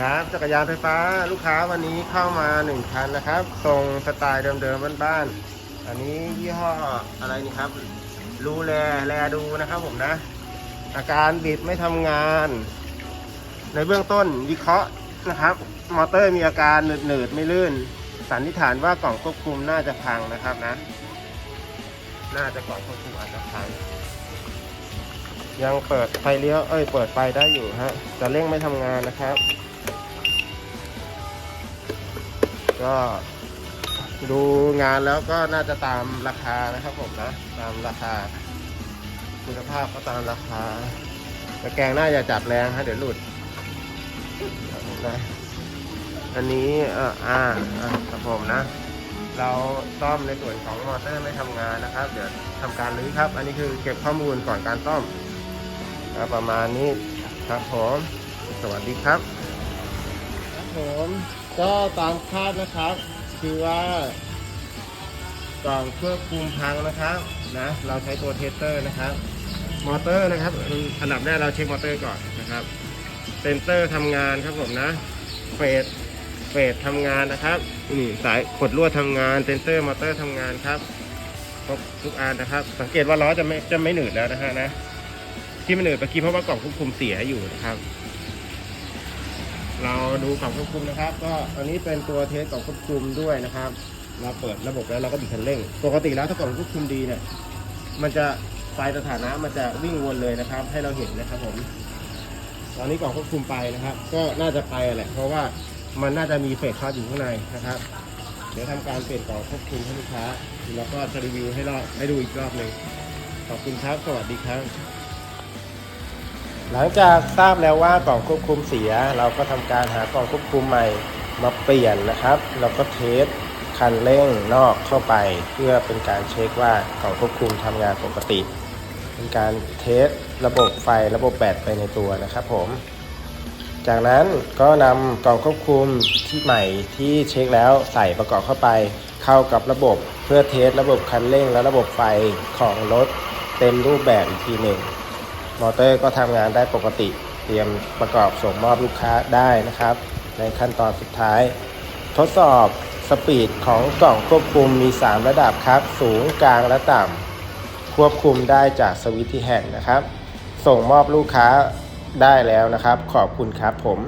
ครับจักรยานไฟฟ้าลูกค้าวันนี้เข้ามาหนึ่งคันนะครับทรงสไตล์เดิมๆบ้านๆอันนี้ยี่ห้ออะไรนี่ครับรูแลแลดูนะครับผมนะ อาการบิดไม่ทำงาน ในเบื้องต้นวิเคราะห์นะครับ มอเตอร์มีอาการหนืดๆไม่ลื่น สันนิษฐานว่ากล่องควบคุมน่าจะพังนะครับนะ น่าจะกล่องควบคุมอาจจะพังยังเปิดไฟเลี้ยว เอ้ย เปิดไฟได้อยู่ฮะแต่เร่งไม่ทำงานนะครับ ก็ดูงานแล้วก็น่าจะตามราคานะครับผมนะ ตามราคา คุณภาพก็ตามราคาตะแกรงน่าจะจับแรงฮะเดี๋ยวหลุดนะอันนี้เอ่ออ่าอ่าครับผมนะ เราซ่อมในส่วนของมอเตอร์ไม่ทำงานนะครับ เดี๋ยวทำการรื้อครับ อันนี้คือเก็บข้อมูลก่อนการซ่อมประมาณนี้ครับผมสวัสดีครับ ผมก็ตามคาดนะครับ คือว่ากล่องควบคุมพังนะครับนะเราใช้ตัวเทสเตอร์นะครับ มอเตอร์นะครับอันดับแรกเราเช็คมอเตอร์ก่อนนะครับเซนเตอร์ทำงานครับผมนะเฟสเฟสทำงานนะครับนี่สายขดลวดทำงานเซนเตอร์มอเตอร์ทำงานครับครบทุกอันนะครับ สังเกตว่าล้อจะไม่จะไม่หนืดแล้วนะฮะนะที่ไม่หนืดเมื่อกี้เพราะว่ากล่องควบคุมเสียอยู่นะครับ เราดูกล่องควบคุมนะครับ ก็อันนี้เป็นตัวเทสกล่องควบคุมด้วยนะครับ เราเปิดระบบแล้วเราก็บิดคันเร่ง ปกติแล้วถ้ากล่องควบคุมดีเนี่ย มันจะไฟสถานะมันจะวิ่งวนเลยนะครับ ให้เราเห็นนะครับผม ตอนนี้กล่องควบคุมไปนะครับ ก็น่าจะไปแหละ เพราะว่ามันน่าจะมีเฟสช็อตอยู่ข้างในนะครับ เดี๋ยวทำการเปลี่ยนกล่องควบคุมให้ลูกค้า แล้วก็จะรีวิวให้เรอบให้ดูอีกรอบหนึ่งขอบคุณครับ สวัสดีครับ หลังจากทราบแล้วว่ากล่องควบคุมเสีย เราก็ทำการหากล่องควบคุมใหม่มาเปลี่ยนนะครับ เราก็เทสคันเร่งนอกเข้าไป เพื่อเป็นการเช็คว่ากล่องควบคุมทำงานปกติ เป็นการเทสระบบไฟระบบแบตไปในตัวนะครับผม จากนั้นก็นำกล่องควบคุมที่ใหม่ที่เช็คแล้วใส่ประกอบเข้าไป เข้ากับระบบเพื่อเทสระบบคันเร่งและระบบไฟของรถเต็มรูปแบบอีกทีหนึ่ง มอเตอร์ก็ทำงานได้ปกติ เตรียมประกอบส่งมอบลูกค้าได้นะครับ ในขั้นตอนสุดท้าย ทดสอบสปีดของกล่องควบคุมมี 3 ระดับครับ สูงกลางและต่ำควบคุมได้จากสวิตช์ที่แห่งนะครับ ส่งมอบลูกค้าได้แล้วนะครับ ขอบคุณครับผม